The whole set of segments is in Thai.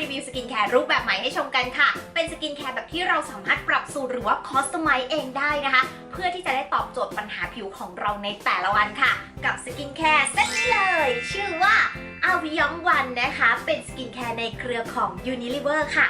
รีวิวสกินแคร์รูปแบบใหม่ให้ชมกันค่ะ เป็นสกินแคร์แบบที่เราสามารถปรับสูตรหรือว่าคอสตอมไมเองได้นะคะ เพื่อที่จะได้ตอบโจทย์ปัญหาผิวของเราในแต่ละวันค่ะ กับสกินแคร์เซตนี้เลย ชื่อว่าอาวิยองวันนะคะ เป็นสกินแคร์ในเครือของ Unilever ค่ะ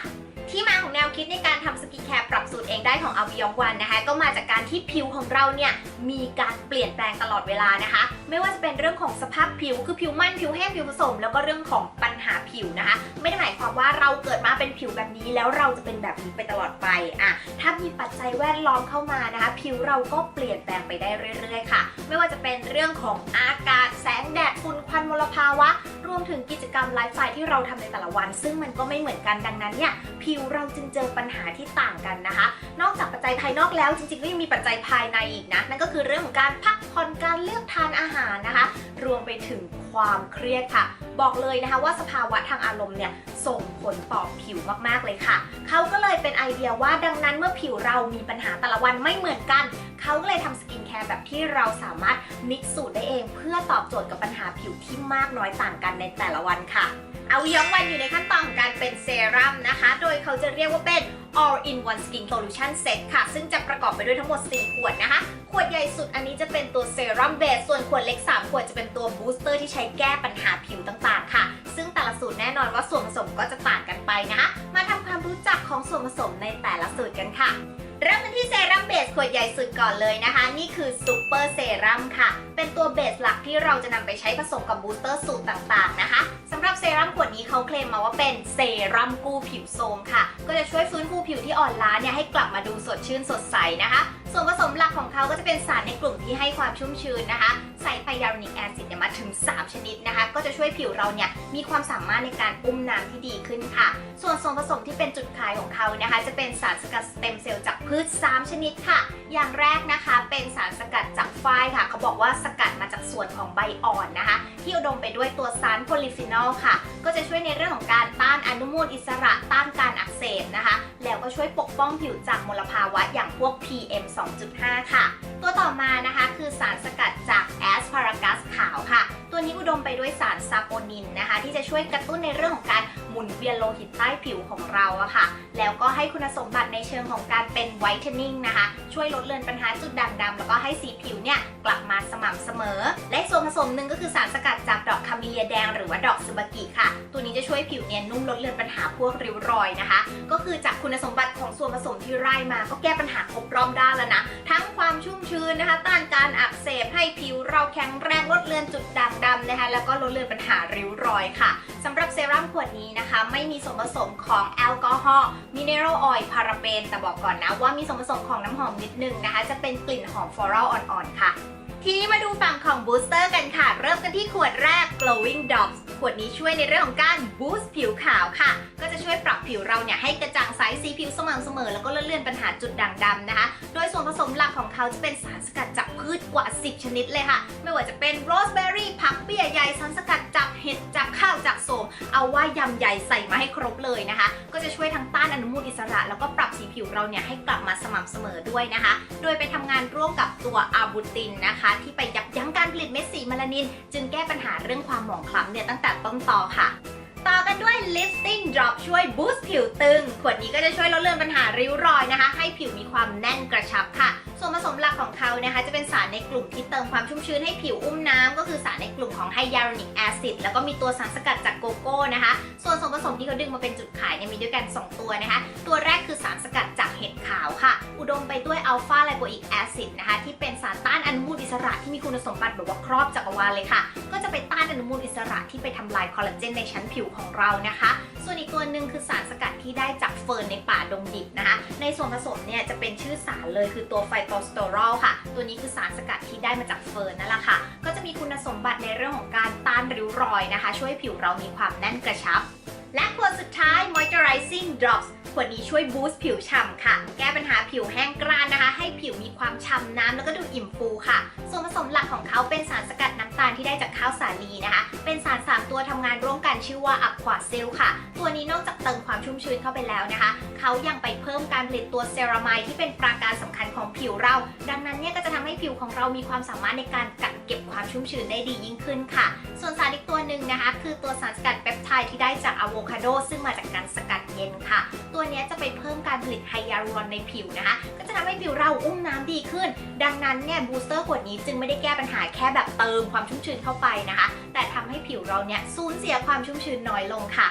ที่มาของแนวคิดในการทำสกินแคร์ปรับสูตรเองได้ของอาวิยองวันนะคะ ก็มาจากการที่ผิวของเราเนี่ยมีการเปลี่ยนแปลงตลอดเวลานะคะ ไม่ว่าจะเป็นเรื่องของสภาพผิว คือผิวมันผิวแห้งผิวผสม แล้วก็เรื่องของปัญหาผิวนะคะ ไม่ได้หมายความว่าเราเกิดมาเป็นผิวแบบนี้ แล้วเราจะเป็นแบบนี้ไปตลอดไปอะถ้ามีปัจจัยแวดล้อมเข้ามานะคะ ผิวเราก็เปลี่ยนแปลงไปได้เรื่อย ๆ ค่ะ ไม่ว่าจะเป็นเรื่องของอากาศแสงแดดฝุ่นควันมลภาวะรวมถึงกิจกรรมไลฟ์สไตล์ที่เราทำในแต่ละวัน ซึ่งมันก็ไม่เหมือนกันดังนั้นเนี่ยผิวเราจึงเจอปัญหาที่ต่างกันนะคะ นอกจากปัจจัยภายนอกแล้วจริงๆก็ยังมีปัจจัยภายในอีกนะนั่นก็คือเรื่องของการพักผ่อนการเลือกทานอาหารนะคะ รวมไปถึง ความเครียดค่ะ บอกเลยนะคะว่าสภาวะทางอารมณ์เนี่ยส่งผลต่อผิวมากๆเลยค่ะ เขาก็เลยเป็นไอเดียว่าดังนั้นเมื่อผิวเรามีปัญหาแต่ละวันไม่เหมือนกัน เขาก็เลยทำสกินแคร์แบบที่เราสามารถมิกซ์สูตรได้เอง เพื่อตอบโจทย์กับปัญหาผิวที่มากน้อยต่างกันในแต่ละวันค่ะ อาย้องวันอยู่ในขั้นตอนของการเป็นเซรั่มนะคะ โดยเขาจะเรียกว่าเป็น all in one skin solution set ค่ะ ซึ่งจะประกอบไปด้วยทั้งหมด 4 ขวดนะคะ ขวดใหญ่สุดอันนี้จะเป็นตัวเซรั่มเบส ส่วนขวดเล็ก 3 ขวดจะเป็นตัวบูสเตอร์ที่ใช้แก้ปัญหาผิวต่างๆ ค่ะ ซึ่งแต่ละสูตรแน่นอนว่าส่วนผสมก็จะต่างกันไปนะคะ มาทำความรู้จักของส่วนผสมในแต่ละสูตรกันค่ะเริ่มกันที่เซรั่มเบสขวดใหญ่สุดก่อนเลยนะคะ นี่คือซูเปอร์เซรั่มค่ะ เป็นตัวเบสหลักที่เราจะนำไปใช้ผสมกับบูสเตอร์สูตรต่างๆนะคะสำหรับ เซรั่มขวดนี้เขาเคลมมาว่าเป็นเซรั่มกู้ผิวโทรมค่ะ ก็จะช่วยฟื้นฟูผิวที่อ่อนล้าเนี่ยให้กลับมาดูสดชื่นสดใสนะคะ ส่วนผสมหลักของเขาก็จะเป็นสารในกลุ่มที่ให้ความชุ่มชื้นนะคะใส่ไฮยาลูนิกแอซิดเนี่ยมาถึง 3 ชนิดนะคะ ก็จะช่วยผิวเราเนี่ยมีความสามารถในการอุ้มน้ำที่ดีขึ้นค่ะ ส่วนส่วนผสมที่เป็นจุดขายของเขานะคะ จะเป็นสารสกัดสเต็มเซลล์จากพืช 3 ชนิดค่ะ อย่างแรกนะคะเป็นสารสกัดจากฝ้ายค่ะ เขาบอกว่าสกัด จากส่วนของใบอ่อนนะคะ ที่อุดมไปด้วยตัวสารโพลิฟีนอลค่ะ ก็จะช่วยในเรื่องของการต้านอนุมูลอิสระต้านการอักเสบนะคะ แล้วก็ช่วยปกป้องผิวจากมลภาวะอย่างพวก PM 2.5 ค่ะ ตัวต่อมานะคะคือสารสกัดจากแอสพารากัสขาวค่ะ ตัวนี้อุดมไปด้วยสารซาโปนินนะคะ ที่จะช่วยกระตุ้นในเรื่องของการหมุนเวียนโลหิตใต้ผิวของเราอะค่ะ แล้วก็ให้คุณสมบัติในเชิงของการเป็นไวท์เทนนิ่งนะคะ ช่วยลดเลือนปัญหาจุดด่างดำแล้วก็ให้สีผิวเนี่ยกลับมาสม่ำเสมอ และส่วนผสมหนึ่งก็คือสารสกัดจากดอกคาเมเลียแดงหรือว่าดอกซูบากิค่ะ ตัวนี้จะช่วยผิวเนียนนุ่มลดเลือนปัญหาพวกริ้วรอยนะคะ ก็คือจากคุณสมบัติของส่วนผสมที่ไล่มา ก็แก้ปัญหาครบรอบด้านแล้วนะ ทั้งความชุ่มชื้นนะคะ ต้านการอักเสบให้ผิวเราแข็งแรงลดเลือนจุดด่างดำนะคะ แล้วก็ลดเลือนปัญหาริ้วรอยค่ะสำหรับเซรั่มขวดนี้นะคะ ไม่มีส่วนผสมของแอลกอฮอล์มิเนอรัลออยล์พาราเบนแต่บอกก่อนนะว่ามีส่วนผสมของน้ำหอมนิดนึงนะคะ จะเป็นกลิ่นหอมฟลอรัลอ่อนๆค่ะ ทีนี้มาดูฝั่งของบูสเตอร์กันค่ะ เริ่มกันที่ขวดแรก glowing drops ขวดนี้ช่วยในเรื่องของการบูสต์ผิวขาวค่ะ ก็จะช่วยปรับผิวเราเนี่ยให้กระจ่างใสสีผิวสม่ำเสมอ แล้วก็ลดเลื่อนปัญหาจุดด่างดำนะคะ โดยส่วนผสมหลักของเขาจะเป็นสารสกัดจากพืชกว่า 10 ชนิดเลยค่ะ ไม่ว่าจะเป็นโรสแบอร์รี่ผักเบี้ยใยสารสกัดจากเห็ดจากข้าวจากโสม เอาว่ายำใหญ่ใส่มาให้ครบเลยนะคะ ก็จะช่วยทั้งต้านอนุมูลอิสระ แล้วก็ปรับสีผิวเราเนี่ยให้กลับมาสม่ำเสมอด้วยนะคะ โดยไปทำงานร่วมกับตัวอาบูตินนะคะ ที่ไปยับยั้งการผลิตเม็ดสีเมลานิน จึงแก้ปัญหาเรื่องความหมองคล้ำเนี่ยตั้งแต่ต้นตอค่ะ ต่อกันด้วย lifting drop ช่วยบูสต์ผิวตึง ขวดนี้ก็จะช่วยลดเลือนปัญหาริ้วรอยนะคะ ให้ผิวมีความแน่นกระชับค่ะส่วนผสมหลักของเขานะคะจะเป็นสารในกลุ่มที่เติมความชุ่มชื้นให้ผิวอุ้มน้ำก็คือสารในกลุ่มของไฮยาลูรอนิกแอซิดแล้วก็มีตัวสารสกัดจากโกโก้นะคะ ส่วนส่วนผสมที่เขาดึงมาเป็นจุดขายเนี่ยมีด้วยกัน 2 ตัวนะคะ ตัวแรกคือสารสกัดจากเห็ดขาวค่ะ อุดมไปด้วยอัลฟาไลโบอิกแอซิดนะคะที่เป็นสารต้านอนุมูลอิสระที่มีคุณสมบัติแบบว่าครอบจักรวาลเลยค่ะ ก็จะไปต้านอนุมูลอิสระที่ไปทำลายคอลลาเจนในชั้นผิวของเรานะคะ ส่วนอีกตัวหนึ่งคือสารสกัดที่ได้จากเฟิร์นในป่าดงดิบนะคะ ในส่วนผสมเนี่ยจะเป็นชื่อสารเลยคือตัวไฟโตสเตอรอลค่ะ ตัวนี้คือสารสกัดที่ได้มาจากเฟิร์นนั่นแหละค่ะ ก็จะมีคุณสมบัติในเรื่องของการต้านริ้วรอยนะคะ ช่วยให้ผิวเรามีความแน่นกระชับ และขวดสุดท้าย moisturizing drops ขวดนี้ช่วยบูสต์ผิวฉ่ำค่ะ แก้ปัญหาผิวแห้งกร้านนะคะ ให้ผิวมีความฉ่ำน้ำแล้วก็ดูอิ่มฟูค่ะ ส่วนผสมหลักของเขาเป็นสารสกัดน้ำตาลที่ได้จากข้าวสาลีนะคะ เป็นสาร 3 ตัวทำงานร่วมกันชื่อว่าอัควาเซลค่ะ ตัวนี้นอกจากเติมความชุ่มชื้นเข้าไปแล้วนะคะ เขายังไปเพิ่มการผลิตตัวเซรามายที่เป็นปราการสำคัญของผิวเรา ดังนั้นเนี่ยก็จะทำให้ผิวของเรามีความสามารถในการกักเก็บความชุ่มชื้นได้ดียิ่งขึ้นค่ะ ส่วนสารอีกตัวหนึ่งนะคะ คือตัวสารสกัดเปปไทด์ที่ได้จากอะโวคาโดซึ่งมาจากการสกัดเย็นค่ะ ตัวนี้จะไปเพิ่มการผลิตไฮยาลูรอนในผิวนะคะ ก็จะทำให้ผิวเราอุ้มน้ำดีขึ้น ดังนั้นเนี่ยบูสเตอร์ขวดนี้จึงไม่ได้แก้ปัญหาแค่แบบเติมความชุ่มชื้นเข้าไปนะคะ แต่ทำให้ผิวเราเนี่ยสูญเสียความชุ่มชื้นน้อยลงค่ะ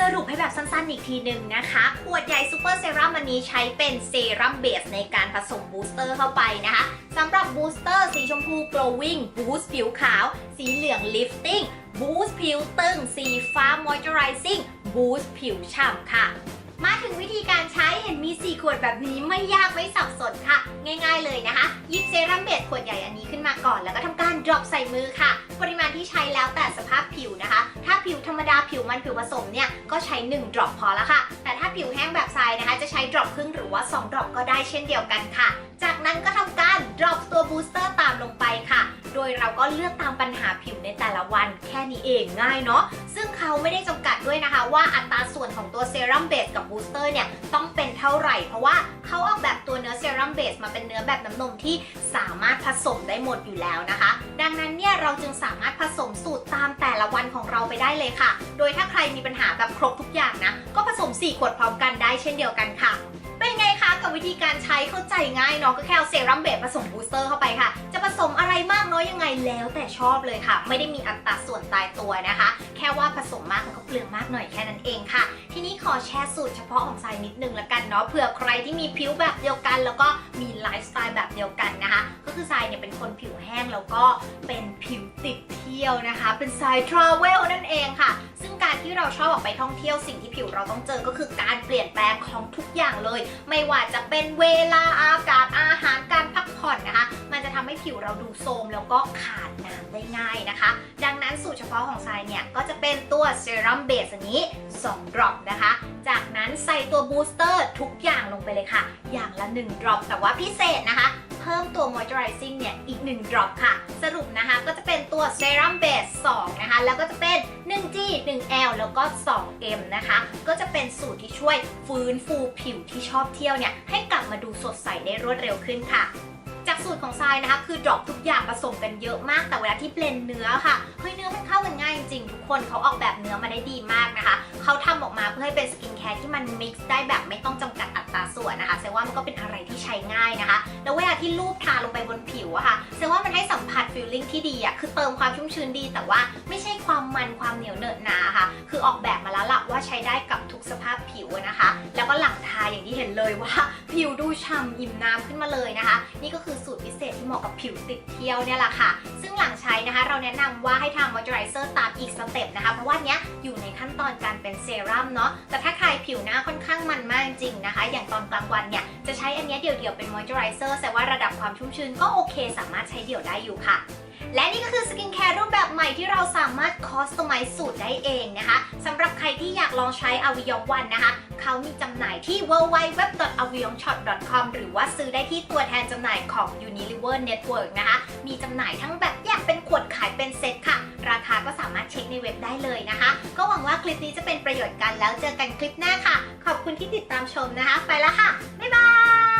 สรุปให้แบบสั้นๆอีกทีหนึ่งนะคะ ขวดใหญ่ซูเปอร์เซรั่มอันนี้ใช้เป็นเซรั่มเบสในการผสมบูสเตอร์เข้าไปนะคะสำหรับบูสเตอร์สีชมพู glowing บูสต์ผิวขาว สีเหลือง lifting บูสต์ผิวตึง สีฟ้า moisturizing บูสต์ผิวฉ่ำค่ะมาถึงวิธีการใช้เห็นมี 4 ขวดแบบนี้ไม่ยากไม่สับสนค่ะ ง่ายๆเลยนะคะหยิบเซรั่มเบสขวดใหญ่อันนี้ขึ้นมาก่อน แล้วก็ทำการ drop ใส่มือค่ะปร ที่ใช้แล้วแต่สภาพผิวนะคะ ถ้าผิวธรรมดาผิวมันผิวผสมเนี่ยก็ใช้ 1 drop พอละค่ะ ผิวแห้งแบบทรายนะคะ จะใช้ drop ครึ่งหรือว่า2 drop ก็ได้เช่นเดียวกันค่ะ จากนั้นก็ทำการ drop ตัวบูสเตอร์ตามลงไปค่ะ โดยเราก็เลือกตามปัญหาผิวในแต่ละวัน แค่นี้เองง่ายเนาะซึ่งเขาไม่ได้จำกัดด้วยนะคะ ว่าอัตราส่วนของตัวเซรั่มเบสกับบูสเตอร์เนี่ยต้องเป็นเท่าไหร่ เพราะว่าเขาออกแบบตัวเนื้อเซรั่มเบสมาเป็นเนื้อแบบน้ำนมที่สามารถผสมได้หมดอยู่แล้วนะคะ ดังนั้นเนี่ยเราจึงสามารถผสมสูตรตามแต่ละวันของเราไปได้เลยค่ะ โดยถ้าใครมีปัญหาแบบครบทุกอย่างนะ 4 ขวดพร้อมกันได้เช่นเดียวกันค่ะ เป็นไงคะกับวิธีการใช้เข้าใจง่ายเนาะก็แค่เอาเซรั่มเบสผสมบูสเตอร์เข้าไปค่ะ จะผสมอะไรมากน้อยยังไงแล้วแต่ชอบเลยค่ะ ไม่ได้มีอัตราส่วนตายตัวนะคะ แค่ว่าผสมมากมันก็เปลืองมากหน่อยแค่นั้นเองค่ะ ทีนี้ขอแชร์สูตรเฉพาะของทรายนิดนึงละกันเนาะเผื่อใครที่มีผิวแบบเดียวกัน แล้วก็มีไลฟ์สไตล์แบบเดียวกันนะคะ ก็คือทรายเนี่ยเป็นคนผิวแห้งแล้วก็เป็นผิวติดเที่ยวนะคะ เป็นสายทราเวลนั่นเองค่ะ เราชอบออกไปท่องเที่ยวสิ่งที่ผิวเราต้องเจอก็คือการเปลี่ยนแปลงของทุกอย่างเลย ไม่ว่าจะเป็นเวลาอากาศอาหารการพักผ่อนนะคะ จะทำให้ผิวเราดูโทรมแล้วก็ขาดน้ำได้ง่ายนะคะ ดังนั้นสูตรเฉพาะของทรายเนี่ย ก็จะเป็นตัวเซรั่มเบสอันนี้ 2 ดรอปนะคะ จากนั้นใส่ตัวบูสเตอร์ทุกอย่างลงไปเลยค่ะ อย่างละ 1 ดรอปแต่ว่าพิเศษนะคะ เพิ่มตัว moisturizing เนี่ยอีก 1 ดรอปค่ะ สรุปนะคะก็จะเป็นตัวเซรั่มเบส2นะคะ แล้วก็จะเป็น 1G 1L แล้วก็ 2M นะคะ ก็จะเป็นสูตรที่ช่วยฟื้นฟูผิวที่ชอบเที่ยวเนี่ยให้กลับมาดูสดใสได้รวดเร็วขึ้นค่ะ จากสูตรของทรายนะคะ คือดรอปทุกอย่างผสมกันเยอะมาก แต่เวลาที่เบลนเนื้อค่ะเฮ้ยเนื้อมันเข้ากันง่ายจริงทุกคนเขาออกแบบเนื้อมาได้ดีมากนะคะเขาทำออกมาเพื่อให้เป็นสกินแคร์ที่มันมิกซ์ได้แบบไม่ต้องจำกัดอัตราส่วนนะคะแสดงว่ามันก็เป็นอะไรที่ใช้ง่ายนะคะ แล้วเวลาที่ลูบทาลงไปบนผิวอะค่ะแสดงว่ามันให้สัมผัสฟีลลิ่งที่ดีอะคือเติมความชุ่มชื้นดี แต่ว่าไม่ใช่ความมันความเหนียวเนอะหนาค่ะ คือออกแบบมาแล้วล่ะว่าใช้ได้กับทุกสภาพผิวนะคะ แล้วก็หลังทาอย่างที่เห็นเลยว่า ผิวดูฉ่ำอิ่มน้ำขึ้นมาเลยนะคะ นี่ก็คือสูตรพิเศษที่เหมาะกับผิวติดเที่ยวเนี่ยแหละค่ะ ซึ่งหลังใช้นะคะ เราแนะนำว่าให้ทำมอยเจอไรเซอร์ตามอีกสเต็ปนะคะ เพราะว่าเนี้ยอยู่ในขั้นตอนการเป็นเซรั่มเนาะแต่ถ้าใครผิวหน้าค่อนข้างมันมากจริงนะคะ อย่างตอนกลางวันเนี่ยจะใช้อันนี้เดี่ยวๆเป็นมอยเจอไรเซอร์แต่ว่าระดับความชุ่มชื้นก็โอเค สามารถใช้เดี่ยวได้อยู่ค่ะ และนี่ก็คือสกินแคร์รูปแบบใหม่ที่เราสามารถคอสตอมไมซ์สูตรได้เองนะคะสำหรับใครที่อยากลองใช้ a v i o n วันนะคะ เขามีจำหน่ายที่ www.avionshop.com หรือว่าซื้อได้ที่ตัวแทนจำหน่ายของ Unilever Network นะคะ มีจำหน่ายทั้งแบบแยกเป็นขวดขายเป็นเซ็ตค่ะ ราคาก็สามารถเช็คในเว็บได้เลยนะคะ ก็หวังว่าคลิปนี้จะเป็นประโยชน์กันแล้วเจอกันคลิปหน้าค่ะ ขอบคุณที่ติดตามชมนะคะ ไปแล้วค่ะ บ๊ายบาย Bye.